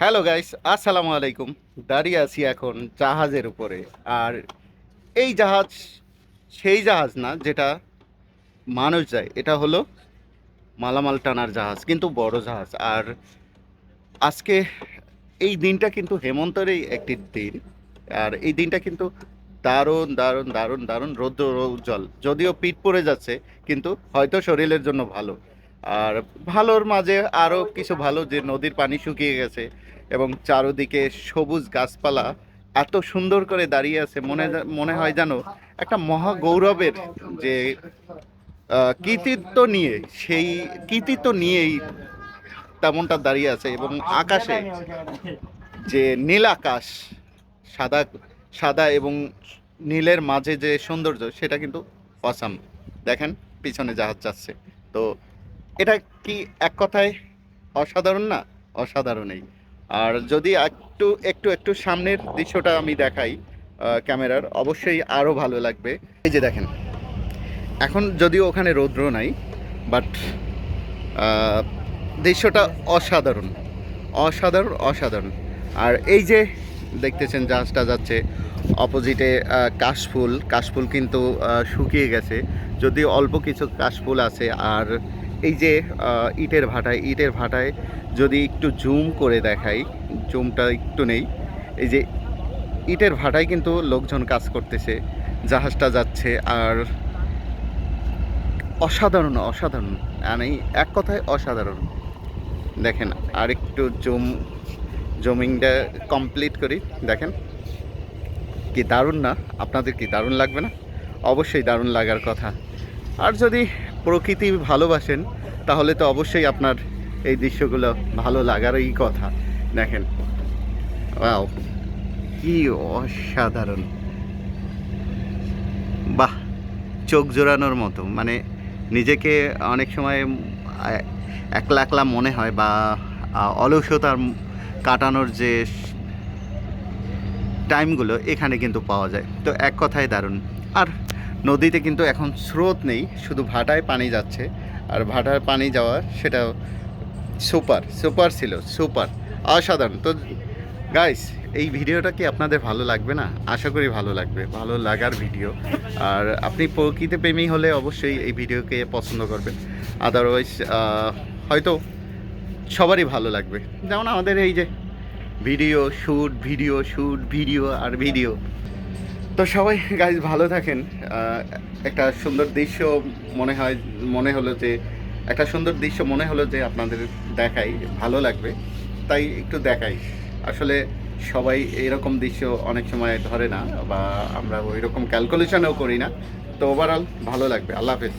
Hello guys আসসালামু আলাইকুম দাঁড়িয়ে আছি এখন জাহাজের উপরে। আর এই জাহাজ, সেই জাহাজ না, যেটা মানুষ যায়, এটা হলো মালামাল টানার জাহাজ, কিন্তু বড় জাহাজ। আর আজকে এই দিনটা কিন্তু হেমন্তরেই একটি দিন। আর এই দিনটা কিন্তু দারুণ দারুণ দারুণ দারুণ রৌদ্র উজ্জ্বল যদিও পিঠ পড়ে যাচ্ছে, কিন্তু হয়তো শরীরের জন্য ভালো। আর ভালোর মাঝে আরও কিছু ভালো যে নদীর পানি শুকিয়ে গেছে এবং চারোদিকে সবুজ গাছপালা এত সুন্দর করে দাঁড়িয়ে আছে, মনে মনে হয় যেন একটা মহা গৌরবের যে কৃতিত্ব নিয়ে, সেই কৃতিত্ব নিয়েই তেমনটা দাঁড়িয়ে আছে এবং আকাশে যে নীল আকাশ, সাদা সাদা এবং নীলের মাঝে যে সৌন্দর্য, সেটা কিন্তু অসাম দেখেন, পিছনে জাহাজ যাচ্ছে। তো এটা কি এক কথায় অসাধারণ না? অসাধারণই। আর যদি একটু একটু একটু সামনের দৃশ্যটা আমি দেখাই ক্যামেরার, অবশ্যই আরও ভালো লাগবে। এই যে দেখেন, এখন যদিও ওখানে রৌদ্র নাই, বাট দৃশ্যটা অসাধারণ অসাধারণ অসাধারণ। আর এই যে দেখতেছেন, জাহাজটা যাচ্ছে অপোজিটে কাশফুল। কাশফুল কিন্তু শুকিয়ে গেছে। যদি অল্প কিছু কাশফুল আছে, আর এই যে ইটের ভাটায় ইটের ভাটায় যদি একটু জুম করে দেখাই, জুমটা একটু নেই, এই যে ইটের ভাটায় কিন্তু লোকজন কাজ করতেছে, জাহাজটা যাচ্ছে আর অসাধারণ অসাধারণ মানে এক কথায় অসাধারণ। দেখেন আর একটু জুম, জুমিংটা কমপ্লিট করি, দেখেন। কি দারুণ না? আপনাদের কি দারুণ লাগবে না? অবশ্যই দারুণ লাগার কথা। আর যদি প্রকৃতি ভালোবাসেন, তাহলে তো অবশ্যই আপনার এই দৃশ্যগুলো ভালো লাগারই কথা। দেখেন। ওয়াও, কি অসাধারণ। বাহ, চোখ জোড়ানোর মতো। মানে নিজেকে অনেক সময় একলা একলা মনে হয় বা অলসতার কাটানোর যে টাইমগুলো এখানে কিন্তু পাওয়া যায়। তো এক কথায় দারুণ। আর নদীতে কিন্তু এখন স্রোত নেই, শুধু ভাটায় পানি যাচ্ছে। আর ভাটার পানি যাওয়া সেটা সুপার সুপার ছিল, সুপার, অসাধারণ। তো গাইস এই ভিডিওটা কি আপনাদের ভালো লাগবে না? আশা করি ভালো লাগবে, ভালো লাগার ভিডিও। আর আপনি প্রকৃতি প্রেমী হলে অবশ্যই এই ভিডিওকে পছন্দ করবেন। আদারওয়াইজ হয়তো সবারই ভালো লাগবে। যেমন আমাদের এই যে video shoot video shoot video আর ভিডিও তো সবাই গাইজ ভালো থাকেন। একটা সুন্দর দৃশ্য মনে হয়, মনে হলো যে, একটা সুন্দর দৃশ্য মনে হলো যে আপনাদের দেখাই, ভালো লাগবে, তাই একটু দেখাই। আসলে সবাই এরকম দৃশ্য অনেক সময় ধরে না, বা আমরা ওই রকম ক্যালকুলেশনও করি না। তো ওভারঅল ভালো লাগবে, আল্লাহ হাফেজ।